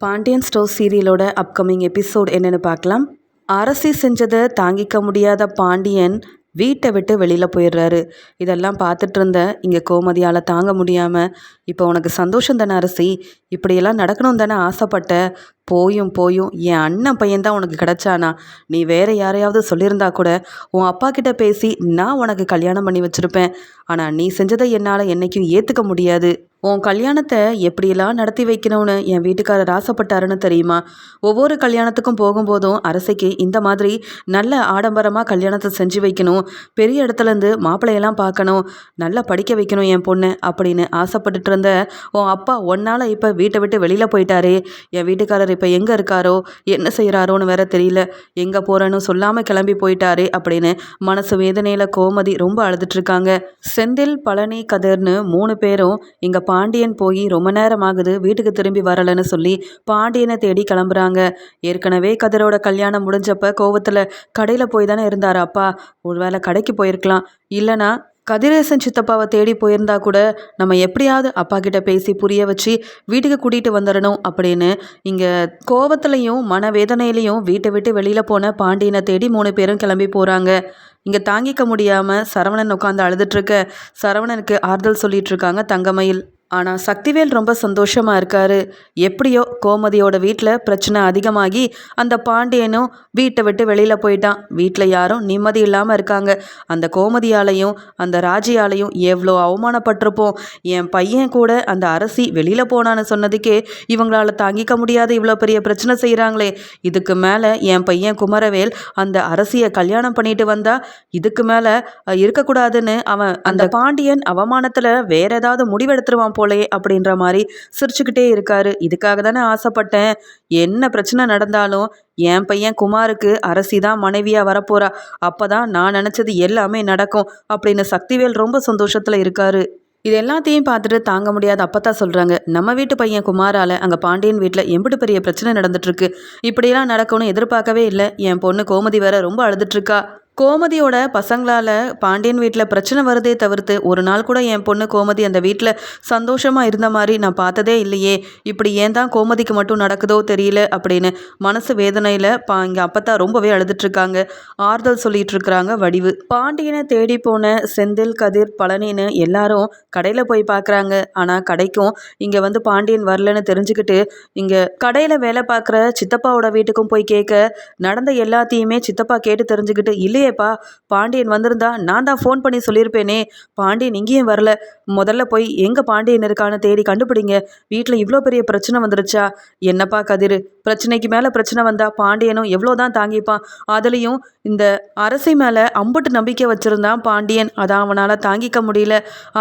Pandian store சீரியலோட upcoming episode என்னென்னு பார்க்கலாம். அரசி செஞ்சதை தாங்கிக்க முடியாத பாண்டியன் வீட்டை விட்டு வெளியில் போயிடுறாரு. இதெல்லாம் பார்த்துட்டு இருந்த இங்கே கோமதியால் தாங்க முடியாமல் இப்போ உனக்கு சந்தோஷம் தானே அரசி? இப்படியெல்லாம் நடக்கணும் தானே ஆசைப்பட்ட? போயும் போயும். என் அண்ணன் பையன்தான் உனக்கு கிடைச்சானா? நீ வேற யாரையாவது சொல்லியிருந்தா கூட உன் அப்பா கிட்ட பேசி நான் உனக்கு கல்யாணம் பண்ணி வச்சுருப்பேன். ஆனால் நீ செஞ்சதை என்னால் என்றைக்கும் ஏற்றுக்க முடியாது. உன் கல்யாணத்தை எப்படியெல்லாம் நடத்தி வைக்கணும்னு என் வீட்டுக்காரர் ஆசைப்பட்டாருன்னு தெரியுமா? ஒவ்வொரு கல்யாணத்துக்கும் போகும்போதும் அரசைக்கு இந்த மாதிரி நல்ல ஆடம்பரமாக கல்யாணத்தை செஞ்சு வைக்கணும். பெரிய இடத்துலேருந்து மாப்பிள்ளையெல்லாம் பார்க்கணும். நல்லா படிக்க வைக்கணும் என் பொண்ணு அப்படின்னு ஆசைப்பட்டுட்டு இருந்த உன் அப்பா ஒன்னால் இப்போ வீட்டை விட்டு வெளியில் போயிட்டாரே. என் வீட்டுக்காரர் இப்போ எங்கே இருக்காரோ என்ன செய்கிறாரோன்னு வேற தெரியல. எங்கே போகிறேன்னு சொல்லாமல் கிளம்பி போயிட்டாரே அப்படின்னு மனசு வேதனையில் கோமதி ரொம்ப அழுதுட்ருக்காங்க செந்தில் பழனி கதிர்னு மூணு பேரும் இங்கே பாண்டியன் போய் ரொம்ப நேரம் ஆகுது வீட்டுக்கு திரும்பி வரலைன்னு சொல்லி பாண்டியனை தேடி கிளம்புறாங்க. ஏற்கனவே கதிரோட கல்யாணம் முடிஞ்சப்ப கோவத்தில் கடையில் போய் தானே இருந்தார் அப்பா? ஒருவேளை கடைக்கு போயிருக்கலாம். இல்லைனா கதிரேசன் சித்தப்பாவை தேடி போயிருந்தா கூட நம்ம எப்படியாவது அப்பா கிட்ட பேசி புரிய வச்சு வீட்டுக்கு கூட்டிகிட்டு வந்துடணும் அப்படின்னு இங்கே கோவத்துலையும் மனவேதனையிலையும் வீட்டை விட்டு வெளியில் போன பாண்டியனை தேடி மூணு பேரும் கிளம்பி போகிறாங்க இங்கே தாங்கிக்க முடியாமல் சரவணன் உட்காந்து அழுதுட்ருக்க சரவணனுக்கு ஆறுதல் சொல்லிட்டு இருக்காங்க தங்கமயில். ஆனால் சக்திவேல் ரொம்ப சந்தோஷமாக இருக்கார். எப்படியோ கோமதியோட வீட்டில் பிரச்சனை அதிகமாகி அந்த பாண்டியனும் வீட்டை விட்டு வெளியில் போயிட்டான். வீட்டில் யாரும் நிம்மதி இல்லாமல் இருக்காங்க. அந்த கோமதியாலையும் அந்த ராஜியாலையும் எவ்வளோ அவமானப்பட்டிருப்போம். என் பையன் கூட அந்த அரசி வெளியில் போனான்னு சொன்னதுக்கே இவங்களால தாங்கிக்க முடியாத. இவ்வளோ பெரிய பிரச்சனை செய்கிறாங்களே இதுக்கு மேலே என் பையன் குமரவேல் அந்த அரசியை கல்யாணம் பண்ணிட்டு வந்தா இதுக்கு மேலே இருக்கக்கூடாதுன்னு அவன் அந்த பாண்டியன் அவமானத்தில் வேற ஏதாவது முடிவெடுத்துருவான் போலே அப்படின்ற மாதிரி சிரிச்சுக்கிட்டே இருக்காரு. இதுக்காக தானே ஆசைப்பட்டேன். என்ன பிரச்சனை நடந்தாலும் என் பையன் குமாருக்கு அரசி தான் மனைவியாக வரப்போறா. அப்போ தான் நான் நினச்சது எல்லாமே நடக்கும் அப்படின்னு சக்திவேல் ரொம்ப சந்தோஷத்தில் இருக்காரு. இது எல்லாத்தையும் பார்த்துட்டு தாங்க முடியாத அப்பத்தான் சொல்கிறாங்க நம்ம வீட்டு பையன் குமாரால் அங்கே பாண்டியன் வீட்டில் எம்பிட்டு பெரிய பிரச்சனை நடந்துட்டுருக்கு இப்படியெல்லாம் நடக்கும்னு எதிர்பார்க்கவே இல்லை. என் பொண்ணு கோமதி வேற ரொம்ப அழுதுட்ருக்கா கோமதியோட பசங்களால் பாண்டியன் வீட்டில் பிரச்சனை வருதே தவிர்த்து ஒரு நாள் கூட என் பொண்ணு கோமதி அந்த வீட்டில் சந்தோஷமாக இருந்த மாதிரி நான் பார்த்ததே இல்லையே. இப்படி ஏன் தான் கோமதிக்கு மட்டும் நடக்குதோ தெரியல அப்படின்னு மனசு வேதனையில் பா இங்கே அப்பத்தா ரொம்பவே அழுதுட்ருக்காங்க. ஆறுதல் சொல்லிட்டு இருக்கிறாங்க வடிவு. பாண்டியனை தேடி போன செந்தில் கதிர் பழனின்னு எல்லாரும் கடையில் போய் பார்க்குறாங்க ஆனால் கடைக்கும் இங்கே வந்து பாண்டியன் வரலன்னு தெரிஞ்சுக்கிட்டு இங்கே கடையில் வேலை பார்க்குற சித்தப்பாவோட வீட்டுக்கும் போய் கேட்க நடந்த எல்லாத்தையுமே சித்தப்பா கேட்டு தெரிஞ்சுக்கிட்டு இல்லையே இல்லையேப்பா. பாண்டியன் வந்திருந்தா நான் தான் ஃபோன் பண்ணி சொல்லியிருப்பேனே. பாண்டியன் இங்கேயும் வரல. முதல்ல போய் எங்கே பாண்டியன் இருக்கான்னு தேடி கண்டுபிடிங்க. வீட்டில் இவ்வளோ பெரிய பிரச்சனை வந்துருச்சா? என்னப்பா கதிர்? பிரச்சனைக்கு மேலே பிரச்சனை வந்தால் பாண்டியனும் எவ்வளோ தான் தாங்கிப்பான். அதுலேயும் இந்த அரசை மேலே அம்புட்டு நம்பிக்கை வச்சுருந்தான் பாண்டியன். அதான் அவனால் தாங்கிக்க முடியல.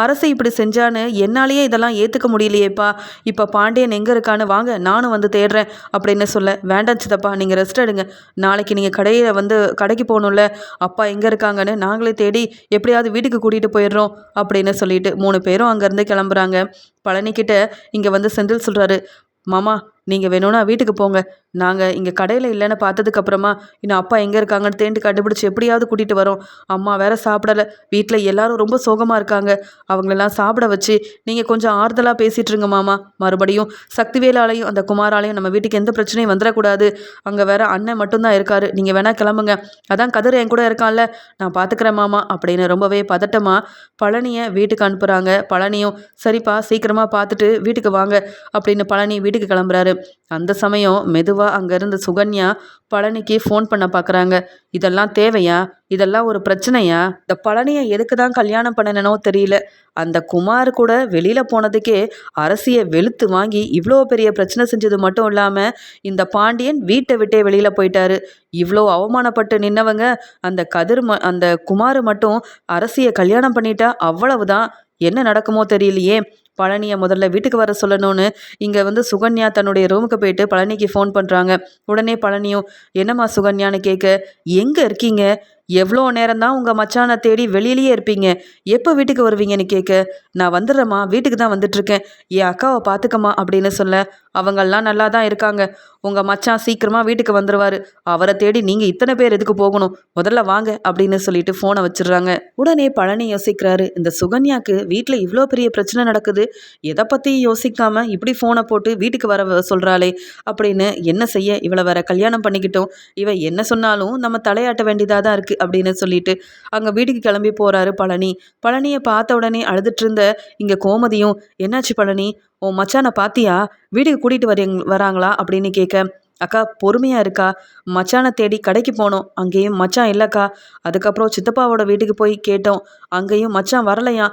அரசை இப்படி செஞ்சான்னு என்னாலேயே இதெல்லாம் ஏற்றுக்க முடியலையேப்பா. இப்போ பாண்டியன் எங்கே இருக்கான்னு வாங்க நானும் வந்து தேடுறேன். அப்படின்னு சொல்ல வேண்டாம் சித்தப்பா நீங்கள் ரெஸ்ட் எடுங்க. நாளைக்கு நீங்கள் கடையில் வந்து கடைக்கு போகணும்ல. அப்பா எங்கே இருக்காங்கன்னு நாங்களே தேடி எப்படியாவது வீட்டுக்கு கூட்டிகிட்டு போயிடுறோம் அப்படின்னு சொல்லிட்டு மூணு பேரும் அங்கேருந்து கிளம்புறாங்க. பழனிக்கிட்ட இங்கே வந்து செந்தில் சொல்கிறாரு மாமா நீங்கள் வேணும்னா வீட்டுக்கு போங்க. நாங்கள் இங்கே கடையில் இல்லைன்னு பார்த்ததுக்கப்புறமா இன்னும் அப்பா எங்கே இருக்காங்கன்னு தேண்டு கண்டுபிடிச்சி எப்படியாவது கூட்டிகிட்டு வரோம். அம்மா வேற சாப்பிடலை. வீட்டில் எல்லாரும் ரொம்ப சோகமாக இருக்காங்க. அவங்களெல்லாம் சாப்பிட வச்சு நீங்கள் கொஞ்சம் ஆறுதலாக பேசிகிட்ருங்க மாமா. மறுபடியும் சக்திவேலாலையும் அந்த குமாராலையும் நம்ம வீட்டுக்கு எந்த பிரச்சனையும் வந்துடக்கூடாது. அங்கே வேற அண்ணன் மட்டும்தான் இருக்காரு. நீங்கள் வேணால் கிளம்புங்க. அதான் கதிர் என் கூட இருக்கான்ல. நான் பார்த்துக்கிறேன் மாமா அப்படின்னு ரொம்பவே பதட்டமாக பழனியை வீட்டுக்கு அனுப்புகிறாங்க பழனியும் சரிப்பா சீக்கிரமாக பார்த்துட்டு வீட்டுக்கு வாங்க அப்படின்னு பழனி வீட்டுக்கு கிளம்புறாரு. அந்த சமயம் மெதுவாக அங்கேருந்து சுகன்யா பழனிக்கு ஃபோன் பண்ண பார்க்குறாங்க இதெல்லாம் தேவையா? இதெல்லாம் ஒரு பிரச்சனையா? இந்த பழனியை எதுக்கு தான் கல்யாணம் பண்ணனோ தெரியல. அந்த குமார் கூட வெளியில் போனதுக்கே அரசியை வெளுத்து வாங்கி இவ்வளோ பெரிய பிரச்சனை செஞ்சது மட்டும் இல்லாமல் இந்த பாண்டியன் வீட்டை விட்டே வெளியில் போயிட்டாரு. இவ்வளோ அவமானப்பட்டு நின்னவங்க அந்த கதிர் ம அந்த குமார் மட்டும் அரசியை கல்யாணம் பண்ணிட்டா அவ்வளவுதான். என்ன நடக்குமோ தெரியலையே. பழனியை முதல்ல வீட்டுக்கு வர சொல்லணும்னு இங்கே வந்து சுகன்யா தன்னுடைய ரூமுக்கு போயிட்டு பழனிக்கு ஃபோன் பண்ணுறாங்க உடனே பழனியும் என்னம்மா சுகன்யான்னு கேட்க எங்கே இருக்கீங்க? எவ்வளோ நேரம் தான் உங்கள் மச்சானை தேடி வெளியிலேயே இருப்பீங்க? எப்போ வீட்டுக்கு வருவீங்கன்னு கேட்க நான் வந்துடுறேம்மா வீட்டுக்கு தான் வந்துட்டுருக்கேன். என் அக்காவை பார்த்துக்கம்மா அப்படின்னு சொல்ல. அவங்கெல்லாம் நல்லா தான் இருக்காங்க. உங்கள் மச்சான் சீக்கிரமாக வீட்டுக்கு வந்துடுவார் அவரை தேடி நீங்கள் இத்தனை பேர் எதுக்கு போகணும்? முதல்ல வாங்க அப்படின்னு சொல்லிட்டு ஃபோனை வச்சிடுறாங்க. உடனே பழனி யோசிக்கிறாரு இந்த சுகன்யாக்கு வீட்டில் இவ்வளோ பெரிய பிரச்சனை நடக்குது. எதை பற்றியும் யோசிக்காமல் இப்படி ஃபோனை போட்டு வீட்டுக்கு வர சொல்கிறாளே அப்படின்னு என்ன செய்ய? இவளை வேற கல்யாணம் பண்ணிக்கிட்டோம். இவ என்ன சொன்னாலும் நம்ம தலையாட்ட வேண்டியதாக தான் இருக்குது அப்படின்னு சொல்லிட்டு அங்கே வீட்டுக்கு கிளம்பி போகிறாரு பழனி. பழனியை பார்த்த உடனே அழுதுட்டு இருந்த இங்கே கோமதியும் என்னாச்சு பழனி? உன் மச்சானை பார்த்தியா வீட்டுக்கு கூட்டிகிட்டு வரீங் வராங்களா? அப்படின்னு கேட்க அக்கா பொறுமையாக இருக்கா? மச்சானை தேடி கடைக்கு போனோம். அங்கேயும் மச்சான் இல்லைக்கா. அதுக்கப்புறம் சித்தப்பாவோட வீட்டுக்கு போய் கேட்டோம். அங்கேயும் மச்சான் வரலையா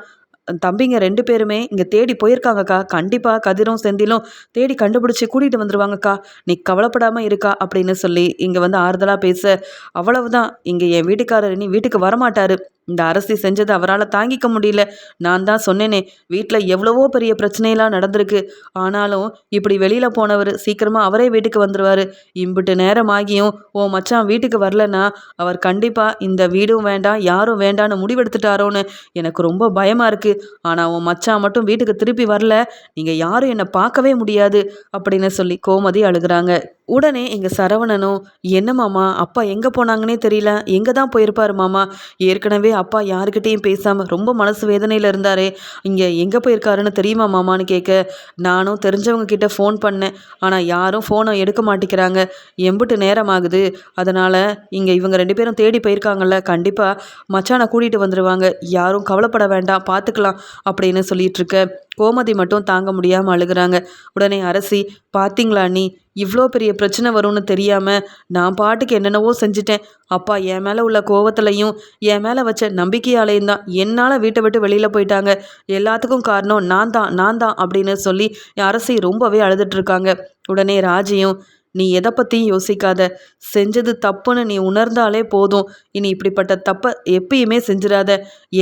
தம்பிங்க ரெண்டு பேருமே இங்கே தேடி போயிருக்காங்கக்கா. கண்டிப்பாக கதிரும் செந்திலும் தேடி கண்டுபிடிச்சி கூட்டிகிட்டு வந்துடுவாங்கக்கா நீ கவலைப்படாமல் இருக்கா அப்படின்னு சொல்லி இங்கே வந்து ஆறுதலாக பேச அவ்வளவுதான். இங்கே என் வீட்டுக்காரர் நீ வீட்டுக்கு வரமாட்டார். இந்த அரசி செஞ்சது அவரால் தாங்கிக்க முடியல. நான் தான் சொன்னேனே வீட்டில் எவ்வளவோ பெரிய பிரச்சனையெல்லாம் நடந்திருக்கு. ஆனாலும் இப்படி வெளியில் போனவர் சீக்கிரமாக அவரே வீட்டுக்கு வந்துடுவார் இம்பிட்டு நேரம் ஆகியும் ஓ மச்சான் வீட்டுக்கு வரலன்னா அவர் கண்டிப்பாக இந்த வீடும் வேண்டாம் யாரும் வேண்டான்னு முடிவெடுத்துட்டாரோன்னு எனக்கு ரொம்ப பயமாக இருக்குது ஆனால் உன் மச்சான் மட்டும் வீட்டுக்கு திருப்பி வரல நீங்கள் யாரும் என்னை பார்க்கவே முடியாது அப்படின்னு சொல்லி கோமதி அழுகிறாங்க. உடனே எங்கள் சரவணனும் என்ன மாமா அப்பா எங்கே போனாங்கன்னே தெரியல எங்கே தான் போயிருப்பார் மாமா? ஏற்கனவே அப்பா யாருக்கிட்டேயும் பேசாமல் ரொம்ப மனசு வேதனையில் இருந்தாரே. இங்கே எங்கே போயிருக்காருன்னு தெரியுமா மாமான்னு கேட்க நானும் தெரிஞ்சவங்க கிட்ட ஃபோன் பண்ணேன். ஆனால் யாரும் ஃபோனை எடுக்க மாட்டேங்கிறாங்க. எம்பிட்டு நேரம் ஆகுது. அதனால் இங்கே இவங்க ரெண்டு பேரும் தேடி போயிருக்காங்கல்ல. கண்டிப்பாக மச்சானை கூட்டிகிட்டு வந்துடுவாங்க யாரும் கவலைப்பட வேண்டாம். பார்த்துக்கலாம் அப்படின்னு சொல்லிகிட்ருக்க கோமதி மட்டும் தாங்க முடியாமல் அழுகிறாங்க. உடனே அரசி பார்த்தீங்களா நீ இவ்வளோ பெரிய பிரச்சனை வரும்னு தெரியாமல் நான் பாட்டுக்கு என்னென்னவோ செஞ்சுட்டேன். அப்பா என் மேலே உள்ள கோவத்துலையும் என் மேலே வச்ச நம்பிக்கையாலையும் தான் என்னால் வீட்டை விட்டு வெளியில் போயிட்டாங்க. எல்லாத்துக்கும் காரணம் நான் தான் நான் தான் அப்படின்னு சொல்லி அரசி ரொம்பவே அழுதுட்ருக்காங்க உடனே ராஜியும் நீ எதை பற்றியும் யோசிக்காத. செஞ்சது தப்புன்னு நீ உணர்ந்தாலே போதும். இனி இப்படிப்பட்ட தப்பை எப்பயுமே செஞ்சிடாத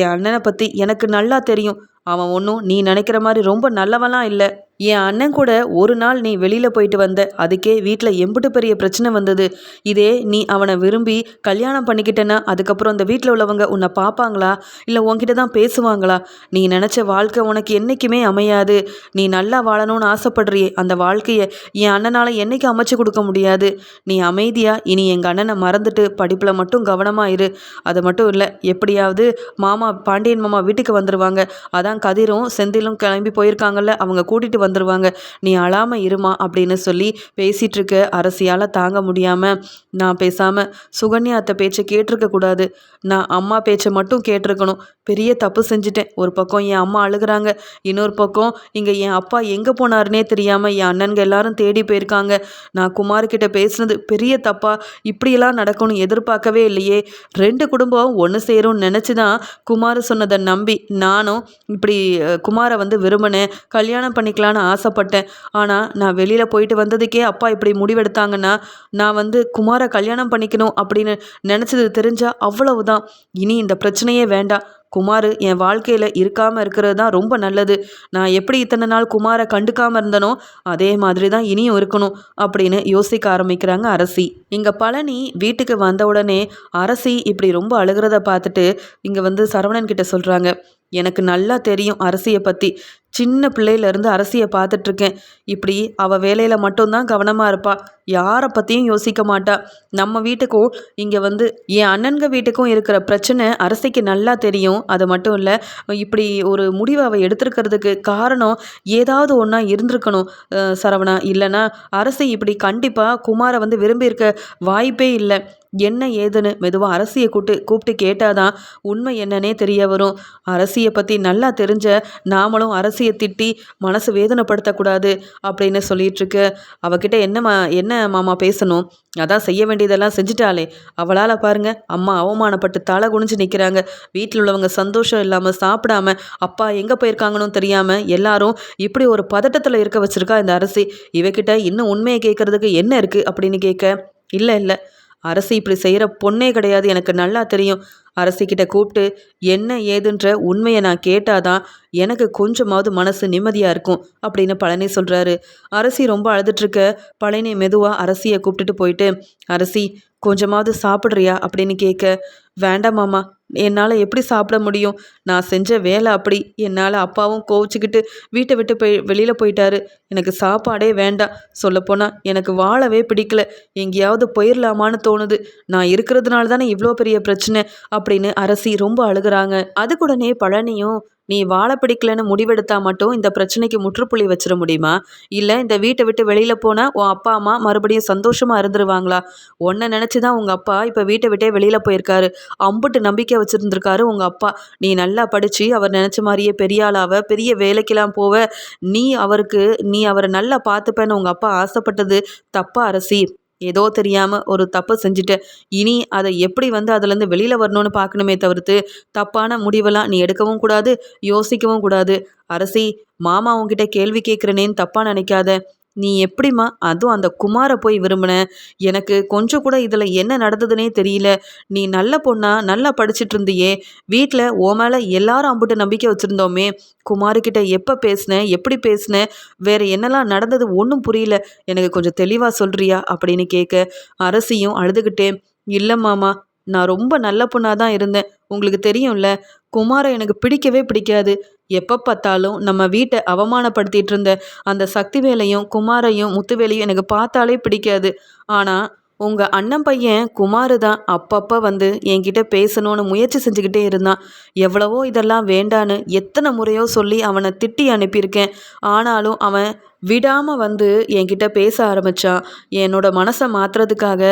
என் அண்ணனை பற்றி எனக்கு நல்லா தெரியும். அவன் ஒன்றும் நீ நினைக்கிற மாதிரி ரொம்ப நல்லவெல்லாம் இல்லை. என் அண்ணன் கூட ஒரு நாள் நீ வெளியில் போயிட்டு வந்த அதுக்கே வீட்டில் எம்பிட்டு பெரிய பிரச்சனை வந்தது. இதே நீ அவனை விரும்பி கல்யாணம் பண்ணிக்கிட்டேன்னா அதுக்கப்புறம் அந்த வீட்டில் உள்ளவங்க உன்னை பார்ப்பாங்களா இல்லை உன்கிட்ட தான் பேசுவாங்களா? நீ நினச்ச வாழ்க்கை உனக்கு என்றைக்குமே அமையாது. நீ நல்லா வாழணும்னு ஆசைப்படுறியே அந்த வாழ்க்கையை என் அண்ணனால் என்றைக்கு அமைச்சு கொடுக்க முடியாது? நீ அமைதியாக இனி எங்கள் அண்ணனை மறந்துட்டு படிப்பில் மட்டும் கவனமாக இரு. அது மட்டும் இல்லை எப்படியாவது மாமா பாண்டியன் மாமா வீட்டுக்கு வந்துடுவாங்க அதான் கதிரும் செந்திலும் கிளம்பி போயிருக்காங்கல்ல அவங்க கூட்டிகிட்டு வந்துடுவாங்க நீ அழாமல் இருமா அப்படின்னு சொல்லி பேசிகிட்ருக்க அரசியால் தாங்க முடியாமல் நான் பேசாமல் சுகன்யா அத்தை பேச்சை கேட்டிருக்கக்கூடாது நான் அம்மா பேச்சை மட்டும் கேட்டிருக்கணும். பெரிய தப்பு செஞ்சுட்டேன். ஒரு பக்கம் என் அம்மா அழுகிறாங்க. இன்னொரு பக்கம் இங்கே என் அப்பா எங்கே போனாருனே தெரியாமல் என் அண்ணன்கள் எல்லாரும் தேடி போயிருக்காங்க. நான் குமார்கிட்ட பேசுனது பெரிய தப்பா? இப்படியெல்லாம் நடக்கும்னு எதிர்பார்க்கவே இல்லையே. ரெண்டு குடும்பம் ஒன்று சேரும்னு நினச்சி தான் குமார் சொன்னதை நம்பி நானும் இப்படி குமாரை வந்து விரும்பினேன். கல்யாணம் பண்ணிக்கலான்னு ஆசைப்பட்டேன். ஆனால் நான் வெளியில் போயிட்டு வந்ததுக்கே அப்பா இப்படி முடிவெடுத்தாங்கன்னா நான் வந்து குமாரை கல்யாணம் பண்ணிக்கணும் அப்படின்னு நினச்சது தெரிஞ்சால் அவ்வளவுதான். இனி இந்த பிரச்சனையே வேண்டாம். குமார் என் வாழ்க்கையில் இருக்காமல் இருக்கிறது தான் ரொம்ப நல்லது. நான் எப்படி இத்தனை நாள் குமாரை கண்டுக்காமல் இருந்தனோ அதே மாதிரி தான் இனியும் இருக்கணும் அப்படின்னு யோசிக்க ஆரம்பிக்கிறாங்க அரசி. இங்கே பழனி வீட்டுக்கு வந்த உடனே அரசி இப்படி ரொம்ப அழுகிறத பார்த்துட்டு இங்கே வந்து சரவணன் கிட்ட சொல்கிறாங்க எனக்கு நல்லா தெரியும் அரசியை பற்றி சின்ன பிள்ளையிலேருந்து அரசியை பார்த்துட்ருக்கேன் இப்படி அவள் வேலையில் மட்டும்தான் கவனமாக இருப்பாள் யாரை பற்றியும் யோசிக்க மாட்டா. நம்ம வீட்டுக்கும் இங்கே வந்து என் அண்ணன்க வீட்டுக்கும் இருக்கிற பிரச்சனை அரசிக்கு நல்லா தெரியும். அது மட்டும் இல்லை இப்படி ஒரு முடிவை அவள் எடுத்திருக்கிறதுக்கு காரணம் ஏதாவது ஒன்றா இருந்திருக்கணும் சரவணா. இல்லைன்னா அரசு இப்படி கண்டிப்பாக குமாரை வந்து விரும்பியிருக்க வாய்ப்பே இல்லை. என்ன ஏதுன்னு மெதுவாக அரசியை கூப்பிட்டு கூப்பிட்டு கேட்டாதான் உண்மை என்னன்னே தெரிய வரும். அரசியை பற்றி நல்லா தெரிஞ்ச நாமளும் அரசியை திட்டி மனசு வேதனைப்படுத்தக்கூடாது அப்படின்னு சொல்லிட்டுருக்கு. அவகிட்ட என்னம்மா என்ன மாமா பேசணும்? அதான் செய்ய வேண்டியதெல்லாம் செஞ்சுட்டாளே. அவளால் பாருங்க அம்மா அவமானப்பட்டு தலை குனிஞ்சு நிற்கிறாங்க வீட்டில் உள்ளவங்க சந்தோஷம் இல்லாமல் சாப்பிடாம அப்பா எங்கே போயிருக்காங்கன்னு தெரியாமல் எல்லாரும் இப்படி ஒரு பதட்டத்தில் இருக்க வச்சிருக்கா இந்த அரசி. இவகிட்ட இன்னும் உண்மையை கேட்கறதுக்கு என்ன இருக்குது அப்படின்னு கேட்க இல்லை இல்லை. அரசி இப்படி செய்கிற பொண்ணே கிடையாது எனக்கு நல்லா தெரியும். அரசிக்கிட்ட கூப்பிட்டு என்ன ஏதுன்ற உண்மையை நான் கேட்டாதான் எனக்கு கொஞ்சமாவது மனசு நிம்மதியாக இருக்கும் அப்படின்னு பழனி சொல்கிறாரு அரசி ரொம்ப அழுதுட்ருக்க பழனி மெதுவாக அரசியை கூப்பிட்டுட்டு போயிட்டு அரசி கொஞ்சமாவது சாப்பிட்றியா? அப்படின்னு கேட்க வேண்டாம் மாமா என்னால் எப்படி சாப்பிட முடியும்? நான் செஞ்ச வேலை அப்படி. என்னால் அப்பாவும் கோவிச்சுக்கிட்டு வீட்டை விட்டு போய் வெளியில் போயிட்டாரு. எனக்கு சாப்பாடே வேண்டாம். சொல்லப்போனால் எனக்கு வாழவே பிடிக்கல. எங்கேயாவது போயிடலாமான்னு தோணுது. நான் இருக்கிறதுனால தானே இவ்வளோ பெரிய பிரச்சனை? அப்படின்னு அரசி ரொம்ப அழுகுறாங்க. அதுக்குடனே பழனியும் நீ வாழ பிடிக்கலன்னு முடிவெடுத்தா மட்டும் இந்த பிரச்சனைக்கு முற்றுப்புள்ளி வச்சிட முடியுமா? இல்லை இந்த வீட்டை விட்டு வெளியில் போனால் உன் அப்பா அம்மா மறுபடியும் சந்தோஷமாக இருந்துருவாங்களா? உன்னை நினச்சி தான் உங்கள் அப்பா இப்போ வீட்டை விட்டே வெளியில் போயிருக்காரு. அம்புட்டு நம்பிக்கை வச்சுருந்துருக்காரு உங்கள் அப்பா. நீ நல்லா படித்து அவர் நினச்ச மாதிரியே பெரிய ஆளாவ பெரிய வேலைக்கெல்லாம் போவ. நீ அவருக்கு நீ அவரை நல்லா பார்த்துப்பேன்னு உங்கள் அப்பா ஆசைப்பட்டது தப்பா அரசி. ஏதோ தெரியாமல் ஒரு தப்பு செஞ்சுட்டேன் இனி அதை எப்படி வந்து அதுலேருந்து வெளியில் வரணும்னு பார்க்கணுமே தவிர்த்து தப்பான முடிவெல்லாம் நீ எடுக்கவும் கூடாது யோசிக்கவும் கூடாது. அரசி மாமா உங்ககிட்ட கேள்வி கேட்குறனேன்னு தப்பாக நினைக்காத. நீ எப்படிம்மா அதுவும் அந்த குமாரை போய் விரும்பின? எனக்கு கொஞ்சம் கூட இதில் என்ன நடந்ததுனே தெரியல. நீ நல்ல பொண்ணா நல்லா படிச்சுட்டு இருந்தியே. வீட்டில் ஓ மேலே எல்லாரும் அம்புட்டு நம்பிக்கை வச்சுருந்தோமே. குமாருக்கிட்ட எப்போ பேசினேன் எப்படி பேசினேன் வேற என்னெல்லாம் நடந்தது ஒன்றும் புரியல. எனக்கு கொஞ்சம் தெளிவாக சொல்கிறியா அப்படின்னு கேட்க அரசியும் அழுதுகிட்டே இல்லை மாமா நான் ரொம்ப நல்ல பொண்ணாக தான் இருந்தேன். உங்களுக்கு தெரியும்ல குமாரை எனக்கு பிடிக்கவே பிடிக்காது. எப்போ பார்த்தாலும் நம்ம வீட்டை அவமானப்படுத்திட்டு இருந்த அந்த சக்திவேலையும் குமாரையும் முத்துவேலையும் எனக்கு பார்த்தாலே பிடிக்காது. ஆனால் உங்கள் அண்ணன் பையன் குமார் தான் அப்பப்போ வந்து என்கிட்ட பேசணும்னு முயற்சி செஞ்சுக்கிட்டே இருந்தான். எவ்வளவோ இதெல்லாம் வேண்டான்னு எத்தனை முறையோ சொல்லி அவனை திட்டி அனுப்பியிருக்கேன். ஆனாலும் அவன் விடாமல் வந்து என்கிட்ட பேச ஆரம்பித்தான் என்னோட மனசை மாற்றுறதுக்காக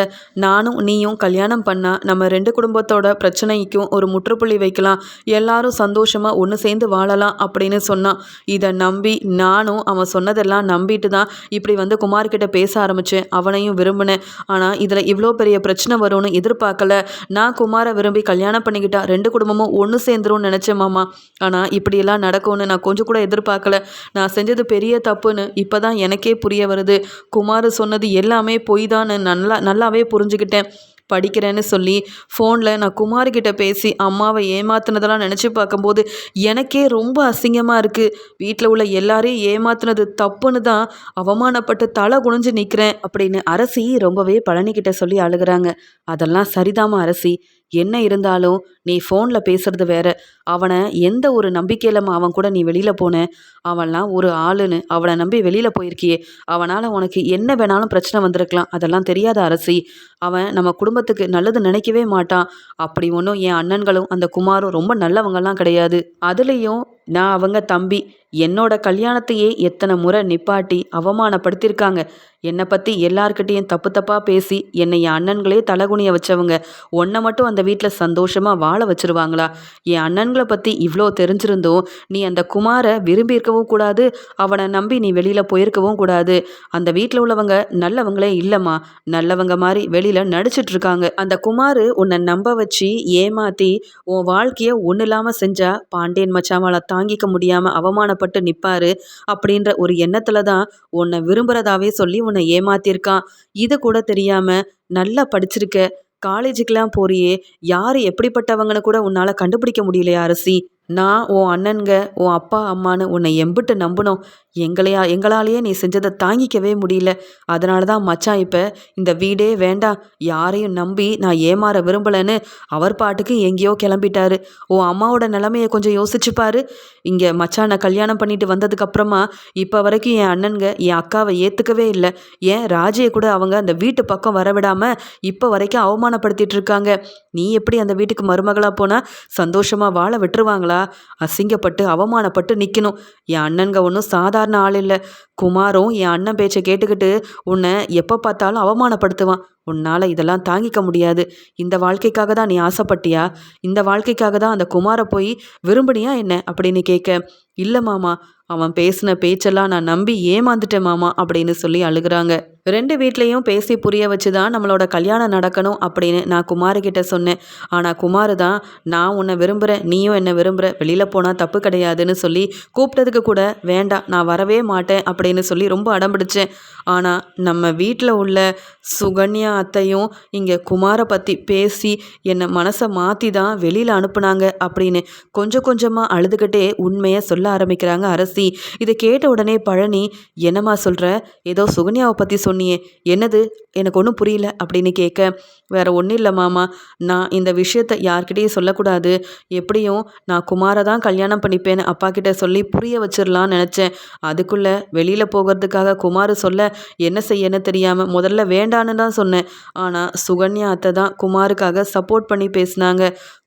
நானும் நீயும் கல்யாணம் பண்ணால் நம்ம ரெண்டு குடும்பத்தோட பிரச்சனைக்கும் ஒரு முற்றுப்புள்ளி வைக்கலாம். எல்லாரும் சந்தோஷமாக ஒன்று சேர்ந்து வாழலாம் அப்படின்னு சொன்னான் இதை நம்பி நானும் அவன் சொன்னதெல்லாம் நம்பிட்டு தான் இப்படி வந்து குமார்கிட்ட பேச ஆரம்பித்தேன் அவனையும் விரும்பினேன். ஆனால் இதில் இவ்வளோ பெரிய பிரச்சனை வரும்னு எதிர்பார்க்கல. நான் குமாரை விரும்பி கல்யாணம் பண்ணிக்கிட்டா ரெண்டு குடும்பமும் ஒன்று சேர்ந்துரும்னு நினச்சேன் மாமா. ஆனால் இப்படியெல்லாம் நடக்கும்னு நான் கொஞ்சம் கூட எதிர்பார்க்கல. நான் செஞ்சது பெரிய தப்புன்னு இப்போ தான் எனக்கே புரிய வருது. குமார் சொன்னது எல்லாமே பொய் தான் நல்லா நல்லாவே புரிஞ்சுக்கிட்டேன் படிக்கிறேன்னு சொல்லி ஃபோனில் நான் குமார்கிட்ட பேசி அம்மாவை ஏமாத்தினதெல்லாம் நினச்சி பார்க்கும்போது எனக்கே ரொம்ப அசிங்கமாக இருக்குது வீட்டில் உள்ள எல்லாரையும் ஏமாத்தினது தப்புன்னு தான் அவமானப்பட்டு தலை குனிஞ்சு நிற்கிறேன் அப்படின்னு அரசி ரொம்பவே பழனிக்கிட்ட சொல்லி அழுகிறாங்க. அதெல்லாம் சரிதாமா அரசி. என்ன இருந்தாலும் நீ ஃபோனில் பேசுறது வேற. அவனை எந்த ஒரு நம்பிக்கையிலமா அவன் கூட நீ வெளியில் போன? அவன்லாம் ஒரு ஆளுன்னு. அவனை நம்பி வெளியில் போயிருக்கியே. அவனால் உனக்கு என்ன வேணாலும் பிரச்சனை வந்திருக்கலாம். அதெல்லாம் தெரியாத அரசி. அவன் நம்ம குடும்பத்துக்கு நல்லது நினைக்கவே மாட்டான். அப்படி ஒன்றும் என் அண்ணன்களும் அந்த குமாரும் ரொம்ப நல்லவங்கலாம் கிடையாது. அதுலேயும் நான் அவங்க தம்பி என்னோட கல்யாணத்தையே எத்தனை முறை நிப்பாட்டி அவமானப்படுத்தியிருக்காங்க. என்னை பற்றி எல்லார்கிட்டேயும் தப்பு தப்பாக பேசி என்னை என் அண்ணன்களே தலகுனிய வச்சவங்க. உன்னை மட்டும் அந்த வீட்டில் சந்தோஷமாக வாழ வச்சுருவாங்களா? என் அண்ணன்களை பற்றி இவ்வளோ தெரிஞ்சிருந்தோம் நீ அந்த குமாரை விரும்பியிருக்கவும் கூடாது அவனை நம்பி நீ வெளியில் போயிருக்கவும் கூடாது. அந்த வீட்டில் உள்ளவங்க நல்லவங்களே இல்லைம்மா. நல்லவங்க மாதிரி வெளியில் நடிச்சிட்ருக்காங்க. அந்த குமார் உன்னை நம்ப வச்சு ஏமாற்றி உன் வாழ்க்கையை ஒன்றும் இல்லாமல் செஞ்சால் பாண்டியன் மச்சாவால் தாங்கிக்க முடியாமல் அவமானப்பட்டு நிற்பாரு அப்படின்ற ஒரு எண்ணத்தில் தான் உன்னை விரும்புகிறதாவே சொல்லி உன்னை ஏமாத்திருக்கான். இது கூட தெரியாமல் நல்லா படிச்சிருக்க காலேஜுக்கெலாம் போறியே யார் எப்படிப்பட்டவங்கன்னு கூட உன்னால் கண்டுபிடிக்க முடியலையா அரசி. நான் உன் அண்ணனுங்க உன் அப்பா அம்மான்னு உன்னை எம்பிட்டு நம்பினோம் எங்களையா எங்களாலேயே நீ செஞ்சதை தாங்கிக்கவே முடியல. அதனால தான் மச்சான் இப்போ இந்த வீடே வேண்டாம். யாரையும் நம்பி நான் ஏமாற விரும்பலைன்னு அவர் பாட்டுக்கு எங்கேயோ கிளம்பிட்டாரு. உன் அம்மாவோட நிலமையை கொஞ்சம் யோசிச்சுப்பாரு இங்கே மச்சானை கல்யாணம் பண்ணிட்டு வந்ததுக்கப்புறமா இப்போ வரைக்கும் என் அண்ணனுங்க என் அக்காவை ஏற்றுக்கவே இல்லை. ஏன் ராஜையை கூட அவங்க அந்த வீட்டு பக்கம் வரவிடாமல் இப்போ வரைக்கும் அவமானப்படுத்திட்டு இருக்காங்க. நீ எப்படி அந்த வீட்டுக்கு மருமகளாக போனால் சந்தோஷமாக வாழ விட்டுருவாங்களா? அசிங்கப்பட்டு அவமானப்பட்டு நிற்கணும் என் அண்ணன்க ஒன்றும் சாதாரண ஆள் இல்லை. குமாரும் என் அண்ணன் பேச்சை கேட்டுக்கிட்டு உன்னை எப்போ பார்த்தாலும் அவமானப்படுத்துவான். உன்னால் இதெல்லாம் தாங்கிக்க முடியாது. இந்த வாழ்க்கைக்காக தான் நீ ஆசைப்பட்டியா? இந்த வாழ்க்கைக்காக தான் அந்த குமாரை போய் விரும்பினியா என்ன? அப்படின்னு கேட்க இல்லை மாமா அவன் பேசின பேச்செல்லாம் நான் நம்பி ஏமாந்துட்டேன் மாமா அப்படின்னு சொல்லி அழுகிறாங்க. ரெண்டு வீட்லேயும் பேசி புரிய வச்சு தான் நம்மளோட கல்யாணம் நடக்கணும் அப்படின்னு நான் குமார்கிட்ட சொன்னேன். ஆனால் குமார் தான் நான் உன்னை விரும்புகிறேன் நீயும் என்னை விரும்புகிற வெளியில் போனால் தப்பு கிடையாதுன்னு சொல்லி கூப்பிட்டதுக்கு கூட வேண்டாம் நான் வரவே மாட்டேன் அப்படின்னு சொல்லி ரொம்ப அடம்பிடிச்சேன் ஆனால் நம்ம வீட்டில் உள்ள சுகன்யா அத்தையும் இங்கே குமாரை பற்றி பேசி என்னை மனசை மாற்றி தான் வெளியில் அனுப்புனாங்க அப்படின்னு கொஞ்சம் கொஞ்சமாக அழுதுகிட்டே உண்மையை சொல்ல ஆரம்பிக்கிறாங்க அரசி. இதை கேட்ட உடனே பழனி என்னம்மா சொல்கிற ஏதோ சுகன்யாவை பற்றி சொன்னியே. என்னது? எனக்கு ஒன்றும் புரியல அப்படின்னு கேட்க வேற ஒன்றும் இல்லை மாமா. நான் இந்த விஷயத்த யார்கிட்டையும் சொல்லக்கூடாது. எப்படியும் நான் குமாரை தான் கல்யாணம் பண்ணிப்பேன்னு அப்பா கிட்ட சொல்லி புரிய வச்சிடலான்னு நினச்சேன். அதுக்குள்ளே வெளியில் போகிறதுக்காக குமார் சொல்ல என்ன செய்யன்னு தெரியாமல் முதல்ல வேண்டான்னு தான் சொன்னேன். ஆனால் சுகன்யா அத்தை தான் குமாருக்காக சப்போர்ட் பண்ணி பேசினாங்க.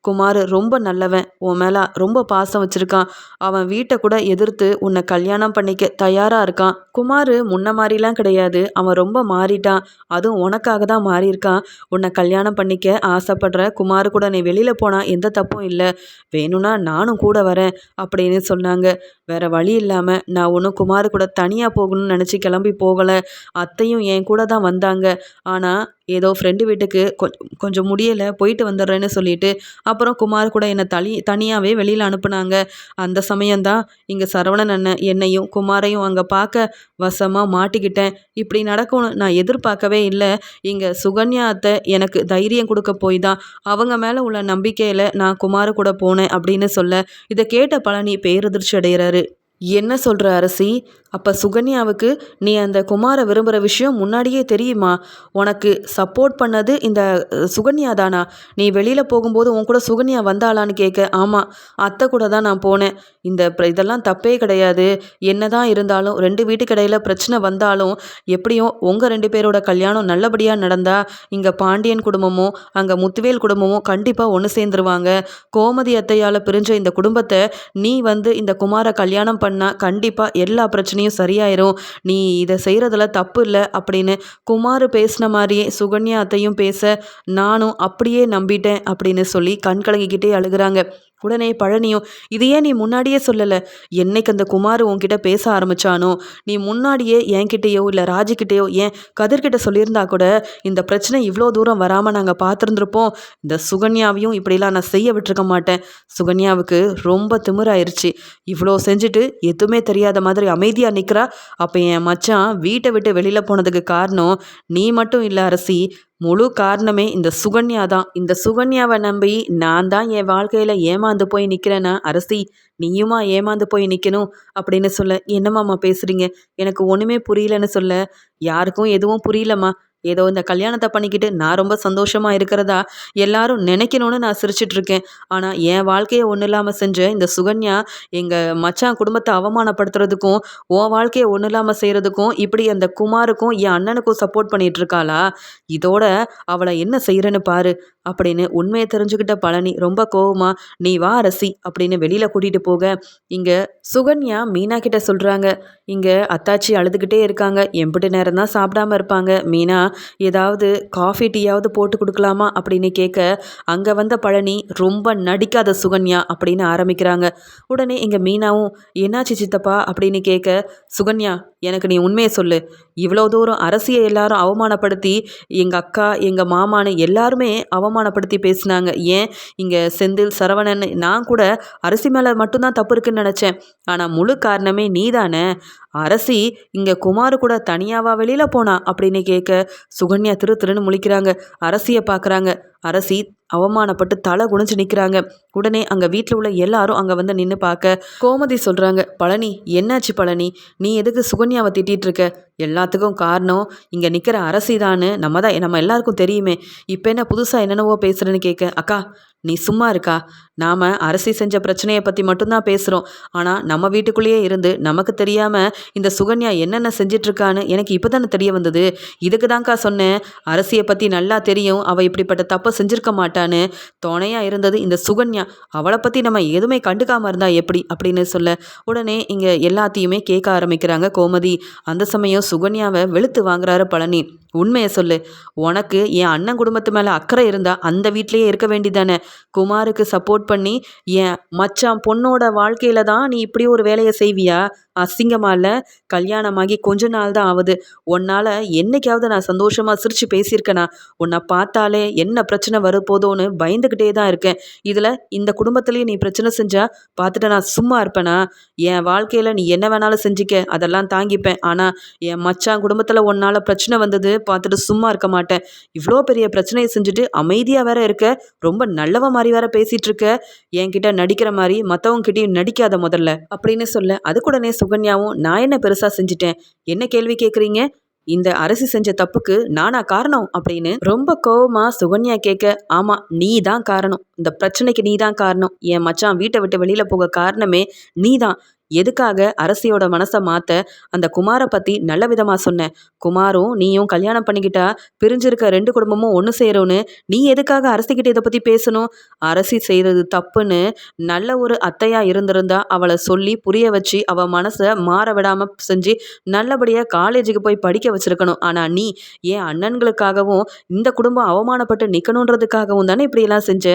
குமார் ரொம்ப நல்லவன். உன் மேலே ரொம்ப பாசம் வச்சுருக்கான். அவன் வீட்டை கூட எதிர்த்து உன்னை கல்யாணம் பண்ணிக்க தயாராக இருக்கான். குமார் முன்ன மாதிரிலாம் கிடையாது. அவன் ரொம்ப மாறிட்டான். அதுவும் உனக்காக தான் மாறியிருக்கான். உன்னை கல்யாணம் பண்ணிக்க ஆசைப்படுற குமார் கூட நீ வெளியில் போனால் எந்த தப்பும் இல்லை. வேணும்னா நானும் கூட வரேன் அப்படின்னு சொன்னாங்க. வேற வழி இல்லாமல் நான் ஒன்றும் குமார் கூட தனியாக போகணும்னு நினச்சி கிளம்பி போகலை. அத்தையும் என் கூட தான் வந்தாங்க. ஆனால் ஏதோ ஃப்ரெண்டு வீட்டுக்கு கொஞ்சம் கொஞ்சம் முடியலை போயிட்டு வந்துடுறேன்னு சொல்லிட்டு அப்புறம் குமார் கூட என்னை தனி தனியாகவே வெளியில் அனுப்புனாங்க. அந்த சமயம்தான் இங்கே சரவணன் அண்ணன் என்னையும் குமாரையும் அங்கே பார்க்க வசமாக மாட்டிக்கிட்டேன். இப்படி நடக்கும்னு நான் எதிர்பார்க்கவே இல்லை. இங்கே சுகன்யா அத்தை எனக்கு தைரியம் கொடுக்க போய் தான் அவங்க மேலே உள்ள நம்பிக்கையில் நான் குமார் கூட போனேன் அப்படின்னு சொல்ல இதை கேட்ட பழனி பேரதிர்ச்சி அடைகிறாரு. என்ன சொல்கிற அரசி? அப்போ சுகன்யாவுக்கு நீ அந்த குமாரை விரும்புகிற விஷயம் முன்னாடியே தெரியுமா? உனக்கு சப்போர்ட் பண்ணது இந்த சுகன்யா தானா? நீ வெளியில் போகும்போது உன் கூட சுகன்யா வந்தாளான்னு கேட்க ஆமாம் அத்தை கூட தான் நான் போனேன். இந்த இதெல்லாம் தப்பே கிடையாது. என்ன தான் இருந்தாலும் ரெண்டு வீட்டுக்கிடையில் பிரச்சனை வந்தாலும் எப்படியும் உங்கள் ரெண்டு பேரோட கல்யாணம் நல்லபடியாக நடந்தால் இங்கே பாண்டியன் குடும்பமும் அங்கே முத்துவேல் குடும்பமும் கண்டிப்பாக ஒன்று சேர்ந்துருவாங்க. கோமதி அத்தையால் பிரிஞ்ச இந்த குடும்பத்தை நீ வந்து இந்த குமாரை கல்யாணம் பண்ணால் கண்டிப்பாக எல்லா பிரச்சனையும் சரியாயிரும். நீ இதை செய்கிறதுல தப்பு இல்லை அப்படின்னு குமார் பேசின மாதிரியே சுகன்யா அத்தையும் பேச நானும் அப்படியே நம்பிட்டேன் அப்படின்னு சொல்லி கண் கலங்கிக்கிட்டே அழுகிறாங்க. உடனே பழனியும் இது ஏன் நீ முன்னாடியே சொல்லலை. என்னைக்கு அந்த குமார் உன்கிட்ட பேச ஆரம்பிச்சானோ நீ முன்னாடியே என்கிட்டயோ இல்லை ராஜிக்கிட்டேயோ ஏன் கதிர்கிட்ட சொல்லியிருந்தா கூட இந்த பிரச்சனை இவ்வளோ தூரம் வராமல் நாங்கள் பார்த்துருந்துருப்போம் இந்த சுகன்யாவையும் இப்படிலாம் நான் செய்ய விட்டுருக்க மாட்டேன். சுகன்யாவுக்கு ரொம்ப திமிராயிருச்சு. இவ்வளோ செஞ்சுட்டு எதுவுமே தெரியாத மாதிரி அமைதியாக நிற்கிறா அப்போ என் மச்சான் வீட்டை விட்டு வெளியில் போனதுக்கு காரணம் நீ மட்டும் இல்லை அரசி. முழு காரணமே இந்த சுகன்யா தான். இந்த சுகன்யாவை நம்பி நான் தான் என் வாழ்க்கையில் ஏமாந்து போய் நிற்கிறேன்னா அரசி நீயுமா ஏமாந்து போய் நிற்கணும் அப்படின்னு சொல்ல என்னம்மாம்மா பேசுகிறீங்க எனக்கு ஒன்றுமே புரியலன்னு சொல்ல யாருக்கும் எதுவும் புரியலம்மா. ஏதோ இந்த கல்யாணத்தை பண்ணிக்கிட்டு நான் ரொம்ப சந்தோஷமாக இருக்கிறதா எல்லாரும் நினைக்கணும்னு நான் சிரிச்சிட்ருக்கேன். ஆனால் என் வாழ்க்கையை ஒன்றும் இல்லாமல் செஞ்ச இந்த சுகன்யா எங்கள் மச்சான் குடும்பத்தை அவமானப்படுத்துறதுக்கும் உன் வாழ்க்கையை ஒன்றும் இல்லாமல் செய்கிறதுக்கும் இப்படி அந்த குமாருக்கும் என் அண்ணனுக்கும் சப்போர்ட் பண்ணிகிட்ருக்காளா இதோட அவளை என்ன செய்கிறேன்னு பாரு. அப்படின்னு உண்மையை தெரிஞ்சுக்கிட்ட பழனி ரொம்ப கோவமாக நீ வா அரசி அப்படின்னு வெளியில் கூட்டிகிட்டு போக. இங்கே சுகன்யா மீனா கிட்ட சொல்கிறாங்க இங்கே அத்தாச்சி அழுதுகிட்டே இருக்காங்க. எம்பிட்டு நேரம் தான் சாப்பிடாம இருப்பாங்க. மீனா ஏதாவது காஃபி டீயாவது போட்டு கொடுக்கலாமா? அப்படின்னு கேட்க அங்கே வந்த பழனி ரொம்ப நடிக்காத சுகன்யா அப்படின்னு ஆரம்பிக்கிறாங்க. உடனே இங்கே மீனாவும் என்னாச்சு சித்தப்பா? அப்படின்னு கேட்க சுகன்யா எனக்கு நீ உண்மையை சொல்லு. இவ்வளோ தூரம் அரசியை எல்லாரும் அவமானப்படுத்தி எங்கள் அக்கா எங்கள் மாமான்னு எல்லாருமே அவமானப்படுத்தி பேசினாங்க. ஏன்? இங்கே செந்தில் சரவணன் நான் கூட அரசி மேலே மட்டும்தான் தப்பு இருக்குன்னு நினச்சேன். ஆனால் முழு காரணமே நீ தானே அரசி இங்கே குமார் கூட தனியாவா வெளியில் போனா அப்படின்னு கேட்க சுகன்யா திரு திருன்னு முழிக்கிறாங்க. அரசியை பார்க்குறாங்க அரசி அவமானப்பட்டு தலை குனிஞ்சு நிற்கிறாங்க உடனே அங்கே வீட்டில் உள்ள எல்லாரும் அங்கே வந்து நின்று பார்க்க கோமதி சொல்கிறாங்க பழனி என்னாச்சு பழனி? நீ எதுக்கு சுகன்யாவை திட்டிகிட்டு இருக்க? எல்லாத்துக்கும் காரணம் இங்கே நிற்கிற அரசி நம்ம தான் நம்ம எல்லாருக்கும் தெரியுமே. இப்போ என்ன புதுசாக என்னென்னவோ பேசுகிறேன்னு கேட்க அக்கா நீ சும்மா இருக்கா? நாம் அரசி செஞ்ச பிரச்சனையை பற்றி மட்டும்தான் பேசுகிறோம் ஆனால் நம்ம வீட்டுக்குள்ளேயே இருந்து நமக்கு தெரியாமல் இந்த சுகன்யா என்னென்ன செஞ்சிட்ருக்கான்னு எனக்கு இப்போ தானே தெரிய வந்தது. இதுக்கு தான்க்கா சொன்னேன். அரசியை பற்றி நல்லா தெரியும். அவள் இப்படிப்பட்ட தப்பை செஞ்சுருக்க மாட்டான்னு. துணையாக இருந்தது இந்த சுகன்யா. அவளை பற்றி நம்ம எதுவுமே கண்டுக்காமல் இருந்தால் எப்படி அப்படின்னு சொல்ல. உடனே இங்கே எல்லாத்தையுமே கேட்க ஆரம்பிக்கிறாங்க கோமதி. அந்த சமயம் சுகன்யாவை வெளுத்து வாங்குறாரு பழனி. உண்மையை சொல்லு. உனக்கு என் அண்ணன் குடும்பத்து மேலே அக்கறை இருந்தால் அந்த வீட்லேயே இருக்க வேண்டிதானே குமாருக்கு சப்போர்ட் பண்ணி என் மச்சான் பொண்ணோட வாழ்க்கையில தான் நீ இப்படி ஒரு வேலையை செய்வியா? அசிங்கமா இல்லை? கல்யாணமாகி கொஞ்ச நாள் தான் ஆகுது. உன்னால் என்னைக்காவது நான் சந்தோஷமாக சிரித்து பேசியிருக்கேனா? உன்னை பார்த்தாலே என்ன பிரச்சனை வரப்போதோன்னு பயந்துக்கிட்டே தான் இருக்கேன். இதில் இந்த குடும்பத்துலேயே நீ பிரச்சனை செஞ்சா பார்த்துட்டு நான் சும்மா இருப்பேனா? என் வாழ்க்கையில் நீ என்ன வேணாலும் செஞ்சுக்க அதெல்லாம் தாங்கிப்பேன். ஆனால் என் மச்சான் குடும்பத்தில் உன்னால் பிரச்சனை வந்தது பார்த்துட்டு சும்மா இருக்க மாட்டேன். இவ்வளோ பெரிய பிரச்சனையை செஞ்சுட்டு அமைதியாக வேற இருக்க. ரொம்ப நல்ல நல்லவ மாதிரி வேற பேசிட்டு இருக்க என்கிட்ட நடிக்கிற மாதிரி மற்றவங்ககிட்டயும் நடிக்காத முதல்ல அப்படின்னு சொல்ல அதுக்குடனே சுகன்யாவும் நான் என்ன பெருசாக செஞ்சுட்டேன்? என்ன கேள்வி கேட்குறீங்க இந்த அரசி செஞ்ச தப்புக்கு நானா காரணம்? அப்படின்னு ரொம்ப கோவமா சுகன்யா கேட்க ஆமா நீ தான் காரணம். இந்த பிரச்சனைக்கு நீ தான் காரணம். என் மச்சான் வீட்டை விட்டு வெளியில போக காரணமே நீ தான் எதுக்காக அரசியோட மனசை மாற்ற அந்த குமாரை பற்றி நல்ல விதமாக சொன்னேன் குமாரும் நீயும் கல்யாணம் பண்ணிக்கிட்டா பிரிஞ்சிருக்க ரெண்டு குடும்பமும் ஒன்று சேரும்னு நீ எதுக்காக அரசிக்கிட்ட இதை பற்றி பேசணும்? அரசி செய்கிறது தப்புன்னு நல்ல ஒரு அத்தையாக இருந்திருந்தா அவளை சொல்லி புரிய வச்சு அவள் மனசை மாற விடாமல் செஞ்சு நல்லபடியாக காலேஜுக்கு போய் படிக்க வச்சிருக்கணும். ஆனால் நீ என் அண்ணன்களுக்காகவும் இந்த குடும்பம் அவமானப்பட்டு நிற்கணுன்றதுக்காகவும் தானே இப்படியெல்லாம் செஞ்ச?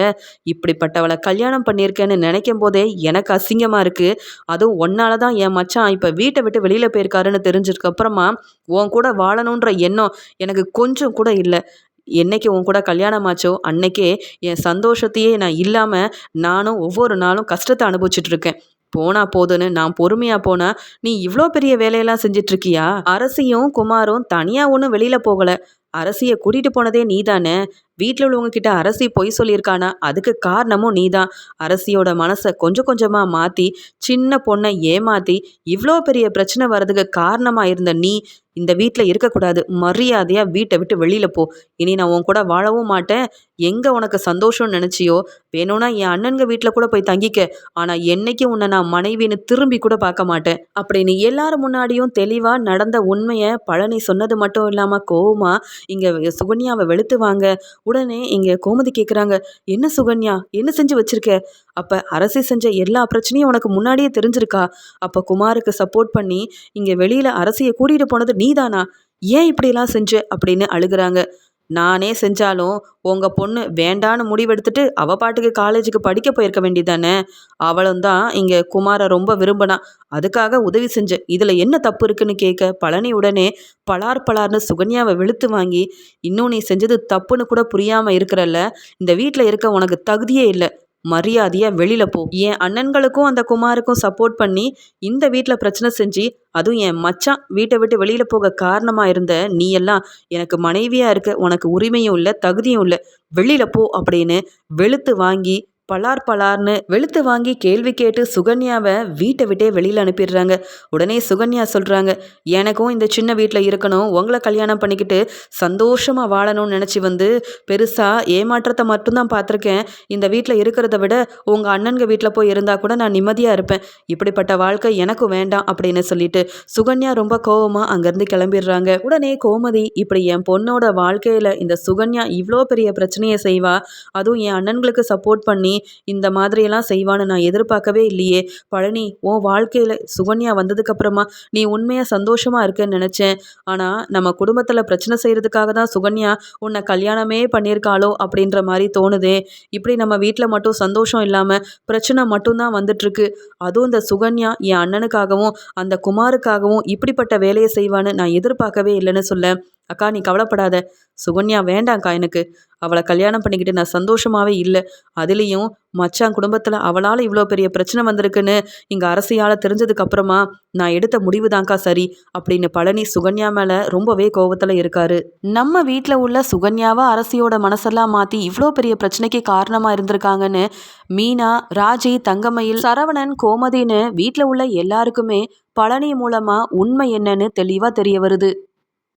இப்படிப்பட்டவளை கல்யாணம் பண்ணியிருக்கேன்னு நினைக்கும் போதே எனக்கு அசிங்கமாக இருக்குது அதுவும் ஒன்னால தான் என் மச்சான் இப்போ வீட்டை விட்டு வெளியில் போயிருக்காருன்னு தெரிஞ்சதுக்கு அப்புறமா உன் கூட வாழணுன்ற எண்ணம் எனக்கு கொஞ்சம் கூட இல்லை. என்னைக்கு உன் கூட கல்யாணம் ஆச்சோ அன்னைக்கே என் சந்தோஷத்தையே நான் இல்லாமல் நானும் ஒவ்வொரு நாளும் கஷ்டத்தை அனுபவிச்சுட்டு இருக்கேன். போனா போதுன்னு நான் பொறுமையா போனா நீ இவ்வளோ பெரிய வேலையெல்லாம் செஞ்சிட்டு இருக்கியா? அரசியும் குமாரும் தனியா ஒன்றும் வெளியில போகல. அரசியை கூட்டிகிட்டு போனதே நீதானே? வீட்டில் உள்ளவங்க கிட்ட அரசி பொய் சொல்லியிருக்கானா? அதுக்கு காரணமும் நீதான் அரசியோட மனசை கொஞ்சம் கொஞ்சமாக மாற்றி சின்ன பொண்ணை ஏமாற்றி இவ்வளோ பெரிய பிரச்சனை வர்றதுக்கு காரணமாக இருந்த நீ இந்த வீட்டில் இருக்கக்கூடாது. மரியாதையாக வீட்டை விட்டு வெளியில் போ. இனி நான் உன் கூட வாழவும் மாட்டேன். எங்கே உனக்கு சந்தோஷம்னு நினச்சியோ? வேணும்னா என் அண்ணனுங்க வீட்டில் கூட போய் தங்கிக்க. ஆனால் என்னைக்கும் உன்னை நான் மனைவின்னு திரும்பி கூட பார்க்க மாட்டேன். அப்படின்னு எல்லாரும் முன்னாடியும் தெளிவாக நடந்த உண்மையை பழனி சொன்னது மட்டும் இல்லாமல் கோவமா இங்கே சுகன்யாவை வெளுத்து வாங்க. உடனே இங்கே கோமதி கேட்குறாங்க என்ன சுகன்யா? என்ன செஞ்சு வச்சிருக்க? அப்போ அரசி செஞ்ச எல்லா பிரச்சனையும் உனக்கு முன்னாடியே தெரிஞ்சிருக்கா? அப்போ குமாருக்கு சப்போர்ட் பண்ணி இங்கே வெளியில் அரசியை கூட்டிகிட்டு போனது நீதானா? ஏன் இப்படிலாம் செஞ்ச? அப்படின்னு அழுகுறாங்க. நானே செஞ்சாலும் உங்கள் பொண்ணு வேண்டான்னு முடிவெடுத்துட்டு அவள் பாட்டுக்கு காலேஜுக்கு படிக்க போயிருக்க வேண்டியதானே அவளும் தான் இங்கே குமாரை ரொம்ப விரும்பினா. அதுக்காக உதவி செஞ்ச இதில் என்ன தப்பு இருக்குன்னு கேட்க பழனி உடனே பலார் பலார்னு சுகன்யாவை வெளுத்து வாங்கி இன்னும் நீ செஞ்சது தப்புன்னு கூட புரியாமல் இருக்கிறல்ல. இந்த வீட்டில் இருக்க உனக்கு தகுதியே இல்லை. மரியாதையாக வெளியில் போ. என் அண்ணன்களுக்கும் அந்த குமாருக்கும் சப்போர்ட் பண்ணி இந்த வீட்டில் பிரச்சனை செஞ்சு அதுவும் என் மச்சான் வீட்டை விட்டு வெளியில் போக காரணமாக இருந்த நீ எல்லாம் எனக்கு மனைவியாக இருக்க உனக்கு உரிமையும் இல்லை தகுதியும் இல்லை வெளியில் போ அப்படின்னு வெளுத்து வாங்கி பலார் பலார்னு வெளுத்து வாங்கி கேள்வி கேட்டு சுகன்யாவை வீட்டை விட்டே வெளியில் அனுப்பிடுறாங்க. உடனே சுகன்யா சொல்கிறாங்க எனக்கும் இந்த சின்ன வீட்டில் இருக்கணும். உங்களை கல்யாணம் பண்ணிக்கிட்டு சந்தோஷமாக வாழணும்னு நினச்சி வந்து பெருசாக ஏமாற்றத்தை மட்டும்தான் பார்த்துருக்கேன். இந்த வீட்டில் இருக்கிறத விட உங்கள் அண்ணன்க வீட்டில் போய் இருந்தால் கூட நான் நிம்மதியாக இருப்பேன். இப்படிப்பட்ட வாழ்க்கை எனக்கும் வேண்டாம் அப்படின்னு சொல்லிட்டு சுகன்யா ரொம்ப கோவமாக அங்கேருந்து கிளம்பிடுறாங்க. உடனே கோமதி இப்படி என் பொண்ணோட வாழ்க்கையில் இந்த சுகன்யா இவ்வளோ பெரிய பிரச்சனையை செய்வா. அதுவும் என் அண்ணன்களுக்கு சப்போர்ட் பண்ணி இந்த மாதிரியெல்லாம் செய்வான்னு நான் எதிர்பார்க்கவே இல்லையே. பழனி உன் வாழ்க்கையில் சுகன்யா வந்ததுக்கப்புறமா நீ உண்மையாக சந்தோஷமாக இருக்கேன்னு நினச்சேன். ஆனால் நம்ம குடும்பத்தில் பிரச்சனை செய்கிறதுக்காக தான் சுகன்யா உன்னை கல்யாணமே பண்ணியிருக்காளோ அப்படின்ற மாதிரி தோணுதே. இப்படி நம்ம வீட்டில் மட்டும் சந்தோஷம் இல்லாமல் பிரச்சனை மட்டும்தான் வந்துட்டுருக்கு. அதுவும் இந்த சுகன்யா என் அண்ணனுக்காகவும் அந்த குமாருக்காகவும் இப்படிப்பட்ட வேலையை செய்வான்னு நான் எதிர்பார்க்கவே இல்லைன்னு சொல்ல அக்கா நீ கவலைப்படாத. சுகன்யா வேண்டாம்க்கா எனக்கு. அவளை கல்யாணம் பண்ணிக்கிட்டு நான் சந்தோஷமாகவே இல்லை. அதுலேயும் மச்சான் குடும்பத்தில் அவளால் இவ்வளோ பெரிய பிரச்சனை வந்திருக்குன்னு இங்கே அரசியால் தெரிஞ்சதுக்கப்புறமா நான் எடுத்த முடிவு தான்க்கா சரி. அப்படின்னு பழனி சுகன்யா மேலே ரொம்பவே கோபத்தில் இருக்காரு. நம்ம வீட்டில் உள்ள சுகன்யாவை அரசியோட மனசெல்லாம் மாற்றி இவ்வளோ பெரிய பிரச்சனைக்கு காரணமாக இருந்திருக்காங்கன்னு மீனா ராஜி தங்கமயில் சரவணன் கோமதின்னு வீட்டில் உள்ள எல்லாருக்குமே பழனி மூலமாக உண்மை என்னன்னு தெளிவாக தெரிய வருது.